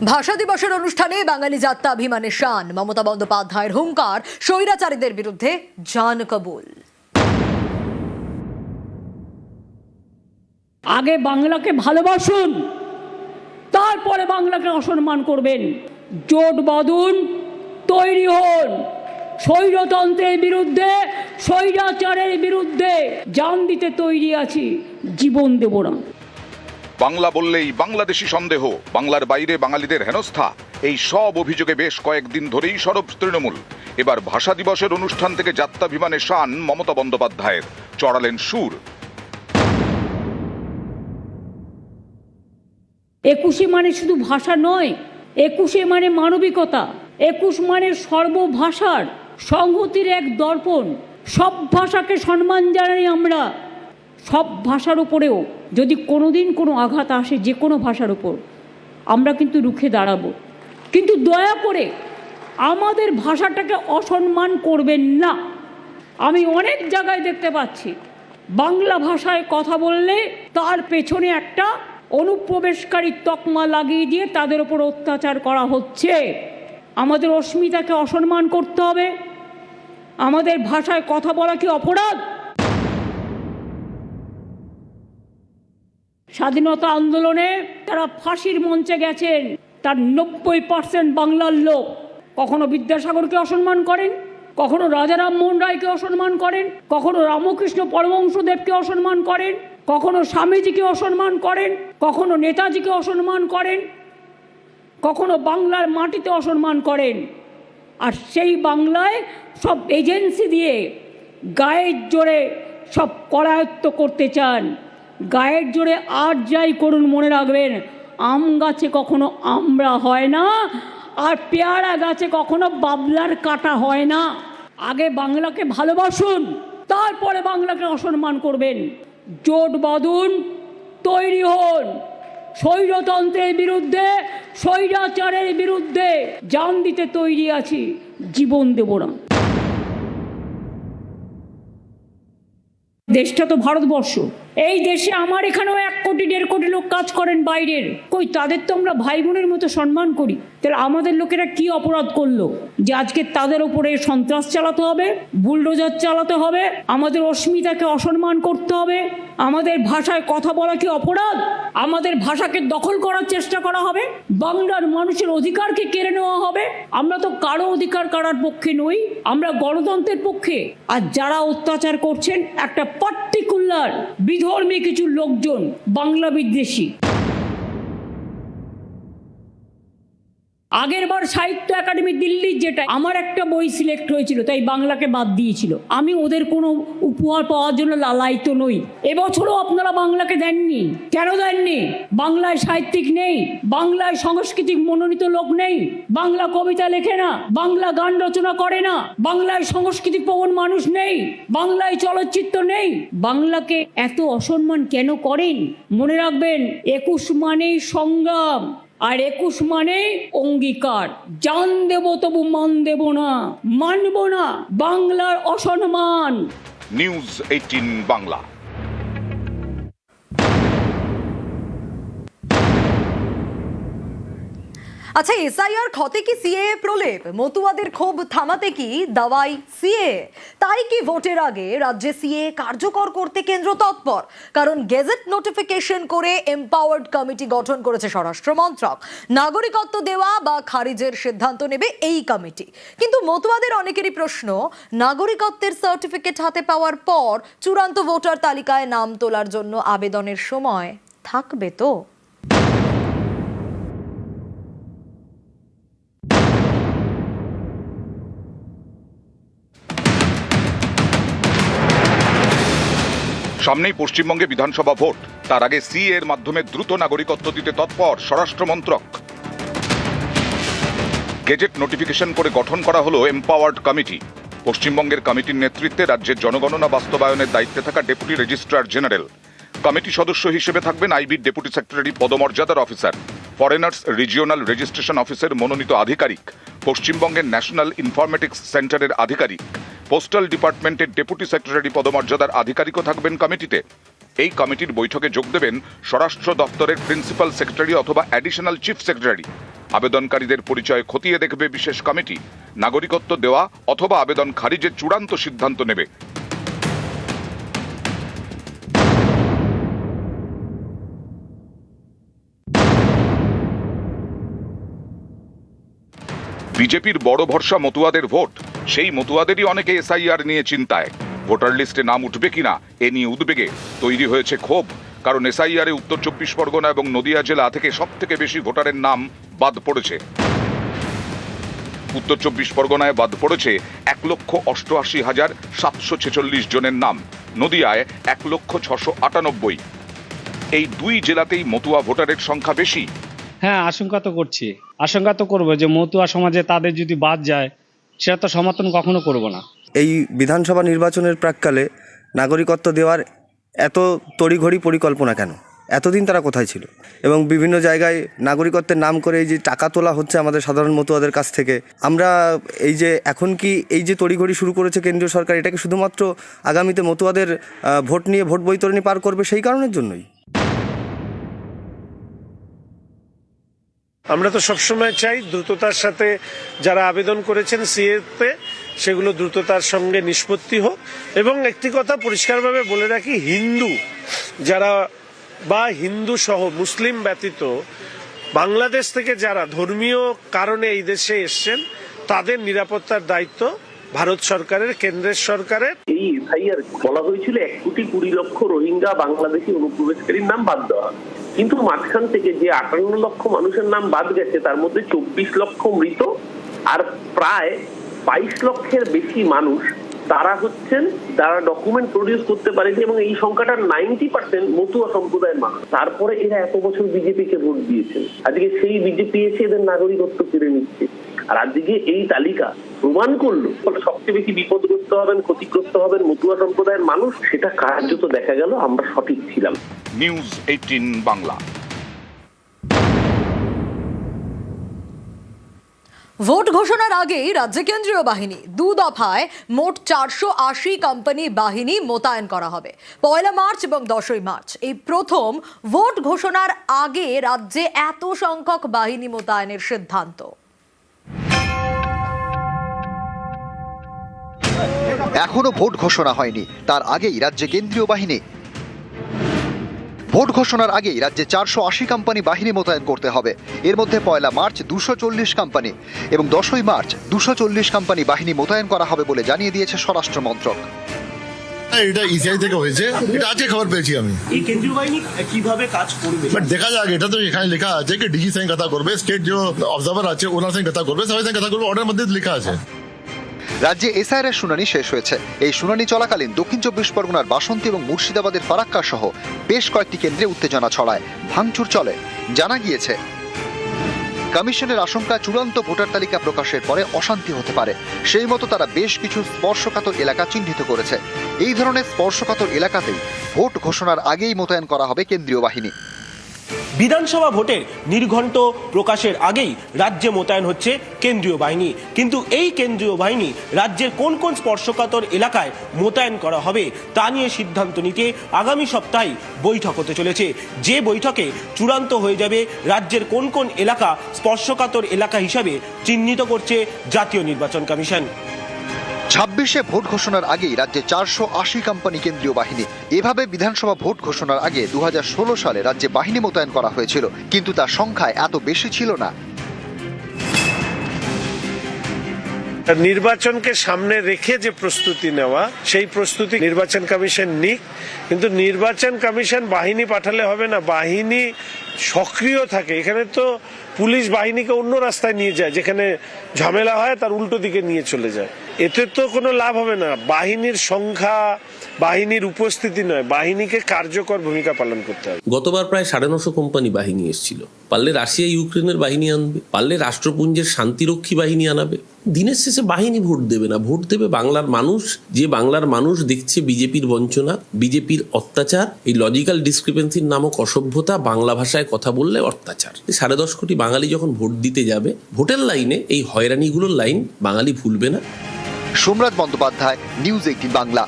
ভাষা দিবসের অনুষ্ঠানে বাঙালি যাত্রা অভিমানের শান। মমতা বন্দ্যোপাধ্যায়ের হুঙ্কার স্বৈরাচারীদের বিরুদ্ধে জান কবুল। আগে বাংলাকে ভালোবাসুন, তারপরে বাংলাকে অসম্মান করবেন। জোট বাঁধুন তৈরি হন। স্বৈরতন্ত্রের বিরুদ্ধে, স্বৈরাচারের বিরুদ্ধে জান দিতে তৈরি আছি। জীবন দেব না। বাংলা বললেই বাংলাদেশি সন্দেহ, বাংলার বাইরে বাঙালিদের হেনস্থা। এই সব অভিযোগে বেশ কয়েকদিন ধরেই সরব তৃণমূল। এবার ভাষা দিবসের অনুষ্ঠান থেকে যাত্রাভিমানে শান মমতা বন্দ্যোপাধ্যায়ের। চড়ালেন সুর। একুশে মানে শুধু ভাষা নয়, একুশে মানে মানবিকতা, একুশ মানে সর্বভাষার সংহতির এক দর্পণ। সব ভাষাকে সম্মান জানাই আমরা, সব ভাষার উপরেও। যদি কোনোদিন কোনো আঘাত আসে যে কোনো ভাষার উপর, আমরা কিন্তু রুখে দাঁড়াবো। কিন্তু দয়া করে আমাদের ভাষাটাকে অসম্মান করবেন না। আমি অনেক জায়গায় দেখতে পাচ্ছি, বাংলা ভাষায় কথা বললে তার পেছনে একটা অনুপ্রবেশকারী তকমা লাগিয়ে দিয়ে তাদের ওপর অত্যাচার করা হচ্ছে। আমাদের অস্মিতাকে অসম্মান করতে হবে। আমাদের ভাষায় কথা বলা কি অপরাধ? স্বাধীনতা আন্দোলনে তারা ফাঁসির মঞ্চে গেছেন। তার নব্বই পার্সেন্ট বাংলার লোক। কখনো বিদ্যাসাগরকে অসম্মান করেন, কখনো রাজা রামমোহন রায়কে অসম্মান করেন, কখনো রামকৃষ্ণ পরমহংসদেবকে অসম্মান করেন, কখনো স্বামীজিকে অসম্মান করেন, কখনো নেতাজিকে অসম্মান করেন, কখনো বাংলার মাটিতে অসম্মান করেন। আর সেই বাংলায় সব এজেন্সি দিয়ে গায়ের জোরে সব করায়ত্ত করতে চান। গায়ের জোরে আর যাই করুন মনে রাখবেন, আম গাছে কখনো আমরা হয় না, আর পেয়ারা গাছে কখনো বাবলার কাটা হয় না। আগে বাংলাকে ভালোবাসুন, তারপরে বাংলাকে অসম্মান করবেন। জোট বাঁধুন, তৈরি হন। স্বৈরতন্ত্রের বিরুদ্ধে, স্বৈরাচারের বিরুদ্ধে জান দিতে তৈরি আছি, জীবন দেব না। দেশটা তো ভারতবর্ষ। এই দেশে আমার এখানেও এক কোটি, দেড় কোটি লোক কাজ করেন বাইরের। কই, তাদের তো আমরা ভাই বোনের মতো সম্মান করি। তাহলে আমাদের লোকেরা কি অপরাধ করল? যে আজকে তাদের উপরে সন্ত্রাস চালাতে হবে, বুলডোজার চালাতে হবে, আমাদের অস্মিতাকে অসম্মান করতে হবে, আমাদের ভাষায় কথা বলা কি অপরাধ? আমাদের ভাষাকে দখল করার চেষ্টা করা হবে, বাংলার মানুষের অধিকারকে কেড়ে নেওয়া হবে। আমরা তো কারও অধিকার কারার পক্ষে নই, আমরা গণতন্ত্রের পক্ষে। আর যারা অত্যাচার করছেন, একটা পার্টিকুলার বিধর্মী কিছু লোকজন বাংলা বিদ্বেষী। আগের বার সাহিত্য একাডেমি দিল্লির যেটা আমার একটা বই সিলেক্ট হয়েছিল, তাই বাংলাকে বাদ দিয়েছিল। আমি ওদের কোনো উপহার পাওয়ার জন্য লালায়িত নই। এবছরও আপনারা বাংলাকে দেননি। কেন দেননি? বাংলায় সাহিত্যিক নেই, বাংলায় সাংস্কৃতিক মনোনীত লোক নেই, বাংলা কবিতা লেখে না, বাংলা গান রচনা করে না, বাংলায় সংস্কৃতি প্রবণ মানুষ নেই, বাংলায় চলচ্চিত্র নেই। বাংলাকে এত অসম্মান কেন করেন? মনে রাখবেন, একুশ মানেই সংগ্রাম। আর একুশ মানে অঙ্গীকার। জান দেব তবু মান দেব না, মানব না, বাংলার অসম্মান। News eighteen Bangla. আচ্ছা এসআইআর ক্ষতে কি সিএ প্রলেপ? মতুয়াদের ক্ষোভ থামাতে কি দাওয়াই সিএ তাই কি ভোটের আগে রাজ্যে সিএ কার্যকর করতে কেন্দ্র তৎপর? কারণ গেজেট নোটিফিকেশন করে এম্পাওয়ার্ড কমিটি গঠন করেছে স্বরাষ্ট্র মন্ত্রক। নাগরিকত্ব দেওয়া বা খারিজের সিদ্ধান্ত নেবে এই কমিটি। কিন্তু মতুয়াদের অনেকেরই প্রশ্ন, নাগরিকত্বের সার্টিফিকেট হাতে পাওয়ার পর চূড়ান্ত ভোটার তালিকায় নাম তোলার জন্য আবেদনের সময় থাকবে তো? সামনেই পশ্চিমবঙ্গে বিধানসভা ভোট। তার আগে সি এর মাধ্যমে দ্রুত নাগরিকত্ব দিতে তৎপর স্বরাষ্ট্র মন্ত্রক। গেজেট নোটিফিকেশন করে গঠন করা হলো এম্পাওয়ার্ড কমিটি। পশ্চিমবঙ্গের কমিটির নেতৃত্বে রাজ্যের জনগণনা বাস্তবায়নের দায়িত্বে থাকা ডেপুটি রেজিস্ট্রার জেনারেল। কমিটি সদস্য হিসেবে থাকবেন আইবির ডেপুটি সেক্রেটারি পদমর্যাদার অফিসার। ফরেনার্স রিজিওনাল রেজিস্ট্রেশন অফিসের মনোনীত আধিকারিক। পশ্চিমবঙ্গের ন্যাশনাল ইনফরমেটিক্স সেন্টারের আধিকারিক। পোস্টাল ডিপার্টমেন্টের ডেপুটি সেক্রেটারি পদমর্যাদার আধিকারিকও থাকবেন কমিটিতে। এই কমিটির বৈঠকে যোগ দেবেন স্বরাষ্ট্র দপ্তরের প্রিন্সিপাল সেক্রেটারি অথবা অ্যাডিশনাল চিফ সেক্রেটারি। আবেদনকারীদের পরিচয় খতিয়ে দেখবে বিশেষ কমিটি। নাগরিকত্ব দেওয়া অথবা আবেদন খারিজের চূড়ান্ত সিদ্ধান্ত নেবে। বিজেপির বড় ভরসা মতুয়াদের ভোট। সেই মতুয়াদেরই অনেকে এসআইআর নিয়ে চিন্তায়। ভোটার লিস্টে নাম উঠবে কিনা, এ নিয়ে উদ্বেগে। তৈরি হয়েছে ক্ষোভ, কারণ এসআইআর উত্তর চব্বিশ পরগনা এবং নদিয়া জেলা থেকে সব থেকে বেশি ভোটারের নাম বাদ পড়েছে। উত্তর চব্বিশ পরগনায় বাদ পড়েছে এক লক্ষ অষ্টআশি হাজার সাতশো ছেচল্লিশ জনের নাম, নদিয়ায় এক লক্ষ ছশো আটানব্বই। এই দুই জেলাতেই মতুয়া ভোটারের সংখ্যা বেশি। হ্যাঁ আশঙ্কা তো করছি। আশঙ্কা তো করব যে মতুয়া সমাজে তাদের যদি বাদ যায় সেটা তো সমর্থন কখনো করব না। এই বিধানসভা নির্বাচনের প্রাককালে নাগরিকত্ব দেওয়ার এত তড়িঘড়ি পরিকল্পনা কেন? এতদিন তারা কোথায় ছিল? এবং বিভিন্ন জায়গায় নাগরিকত্বের নাম করে এই যে টাকা তোলা হচ্ছে আমাদের সাধারণ মতুয়াদের কাছ থেকে, আমরা এই যে এখন কি এই যে তড়িঘড়ি শুরু করেছে কেন্দ্রীয় সরকার, এটাকে শুধুমাত্র আগামীতে মতুয়াদের ভোট নিয়ে ভোট বৈতরণী পার করবে সেই কারণের জন্যই? আমরা তো সবসময় চাই দ্রুততার সাথে যারা আবেদন করেছেন সিএতে, সেগুলো দ্রুততার সঙ্গে নিষ্পত্তি হোক এবং একটি কথা পরিষ্কারভাবে বলে রাখি, হিন্দু যারা বা হিন্দু সহ মুসলিম ব্যতীত বাংলাদেশ থেকে যারা ধর্মীয় কারণে এই দেশে এসছেন, তাদের নিরাপত্তার দায়িত্ব ভারত সরকারের, কেন্দ্রের সরকারের এই এফআইআর বলা হয়েছিল, এক কোটি কুড়ি লক্ষ রোহিঙ্গা বাংলাদেশি অনুপ্রবেশকারীর নাম বাদ দেওয়া। কিন্তু মাঝখান থেকে যে আটান্ন লক্ষ মানুষের নাম বাদ গেছে, তার মধ্যে চব্বিশ লক্ষ মৃত আর প্রায় বাইশ লক্ষের বেশি মানুষ তারা হচ্ছেন, যারা ডকুমেন্ট প্রডিউস করতে পারেনি এবং এই সংখ্যাটা নাইনটি পার্সেন্ট মতুয়া সম্প্রদায়ের মানুষ। তারপরে এরা এত বছর বিজেপিকে ভোট দিয়েছেন। আজকে সেই বিজেপি এসে এদের নাগরিকত্ব কেড়ে নিচ্ছে। আর আজকে এই তালিকা প্রমাণ করল। সবচেয়ে বেশি বিপদগ্রস্ত হবেন ক্ষতিগ্রস্ত হবেন মতুয়া সম্প্রদায়ের মানুষ সেটা কার্যত দেখা গেল আমরা সঠিক ছিলাম। News eighteen Bangla. ভোট ঘোষণার আগেই রাজ্যে কেন্দ্রীয় বাহিনী দু দফায় মোট চারশো আশি কোম্পানি বাহিনী মোতায়েন করা হবে। পয়লা মার্চ এবং দশই মার্চ এই প্রথম ভোট ঘোষণার আগে রাজ্যে এত সংখ্যক বাহিনী মোতায়েনের সিদ্ধান্ত। এখনও ভোট ঘোষণা হয়নি। তার আগেই রাজ্যে কেন্দ্রীয় বাহিনী। ভোট ঘোষণার আগেই রাজ্যে চারশো আশি কোম্পানি বাহিনী মোতায়েন করতে হবে। এর মধ্যে পয়লা মার্চ দুশো চল্লিশ কোম্পানি এবং দশই মার্চ দুশো চল্লিশ কোম্পানি বাহিনী মোতায়েন করা হবে বলে জানিয়ে দিয়েছে স্বরাষ্ট্র মন্ত্রক। এটা ইসিআই থেকে হয়েছে। এটা আজকে খবর পেয়েছি আমি। এই কেন্দ্রীয় বাহিনী কীভাবে কাজ করবে? বাট দেখা যাক এটা তো এখানে লেখা আছে কি ডিজি সঙ্গে কথা করবে স্টেট যে অবজার্ভার আছে ওনার সঙ্গে কথা করবে সবাই সঙ্গে কথা করবে অর্ডার মধ্যে লেখা আছে। রাজ্যে এসআইআর শুনানি শেষ হয়েছে। এই শুনানি চলাকালীন দক্ষিণ চব্বিশ পরগনার বাসন্তী এবং মুর্শিদাবাদের ফারাক্কা সহ বেশ কয়েকটি কেন্দ্রে উত্তেজনা ছড়ায়। ভাঙচুর চলে। জানা গিয়েছে, কমিশনের আশঙ্কা চূড়ান্ত ভোটার তালিকা প্রকাশের পরে অশান্তি হতে পারে। সেই মতো তারা বেশ কিছু স্পর্শকাতর এলাকা চিহ্নিত করেছে। এই ধরনের স্পর্শকাতর এলাকাতেই ভোট ঘোষণার আগেই মোতায়েন করা হবে কেন্দ্রীয় বাহিনী। বিধানসভা ভোটের নির্ঘণ্ট প্রকাশের আগেই রাজ্যে মোতায়েন হচ্ছে কেন্দ্রীয় বাহিনী। কিন্তু এই কেন্দ্রীয় বাহিনী রাজ্যের কোন কোন স্পর্শকাতর এলাকায় মোতায়েন করা হবে তা নিয়ে সিদ্ধান্ত নিতে আগামী সপ্তাহে বৈঠক হতে চলেছে। যে বৈঠকে চূড়ান্ত হয়ে যাবে রাজ্যের কোন কোন এলাকা স্পর্শকাতর এলাকা হিসাবে চিহ্নিত করছে জাতীয় নির্বাচন কমিশন। ছাব্বিশে ভোট ঘোষণার আগেই রাজ্যে চারশো আশি কোম্পানি কেন্দ্রীয় বাহিনী। এভাবে বিধানসভা ভোট ঘোষণার আগে দুহাজার ষোলো সালে রাজ্যে বাহিনী মোতায়েন করা হয়েছিল, কিন্তু তার সংখ্যায় এত বেশি ছিল না। নির্বাচনকে সামনে রেখে যে প্রস্তুতি নেওয়া, সেই প্রস্তুতি নির্বাচন কমিশন নিক, কিন্তু নির্বাচন কমিশন বাহিনী পাঠালে হবে না। বাহিনী সক্রিয় থাকে। এখানে তো পুলিশ বাহিনীকে অন্য রাস্তায় নিয়ে যায়, যেখানে ঝামেলা হয় তার উল্টো দিকে নিয়ে চলে যায়। এতে তো কোনো লাভ হবে না। বাহিনীর সংখ্যা, বাহিনীর উপস্থিতি নয়, বাহিনীকে কার্যকর ভূমিকা পালন করতে হবে। গতবার প্রায় সাড়ে নশো কোম্পানি বাহিনী এসেছিল। পারলে রাশিয়া ইউক্রেনের বাহিনী আনবে, পারলে রাষ্ট্রপুঞ্জের শান্তিরক্ষী বাহিনী আনাবে। দিনের শেষে বাহিনী ভোট দেবে না, ভোট দেবে বাংলার মানুষ। যে বাংলার মানুষ দেখছে বিজেপির বঞ্চনা, বিজেপির অত্যাচার, এই লজিক্যাল ডিসক্রিপেন্সির নামক অসভ্যতা বাংলা ভাষায় কথা বললে অত্যাচার। সাড়ে দশ কোটি বাঙালি যখন ভোট দিতে যাবে, ভোটের লাইনে এই হয়রানিগুলোর লাইন বাঙালি ভুলবে না। Somraj Bandyopadhyay news eighteen Bangla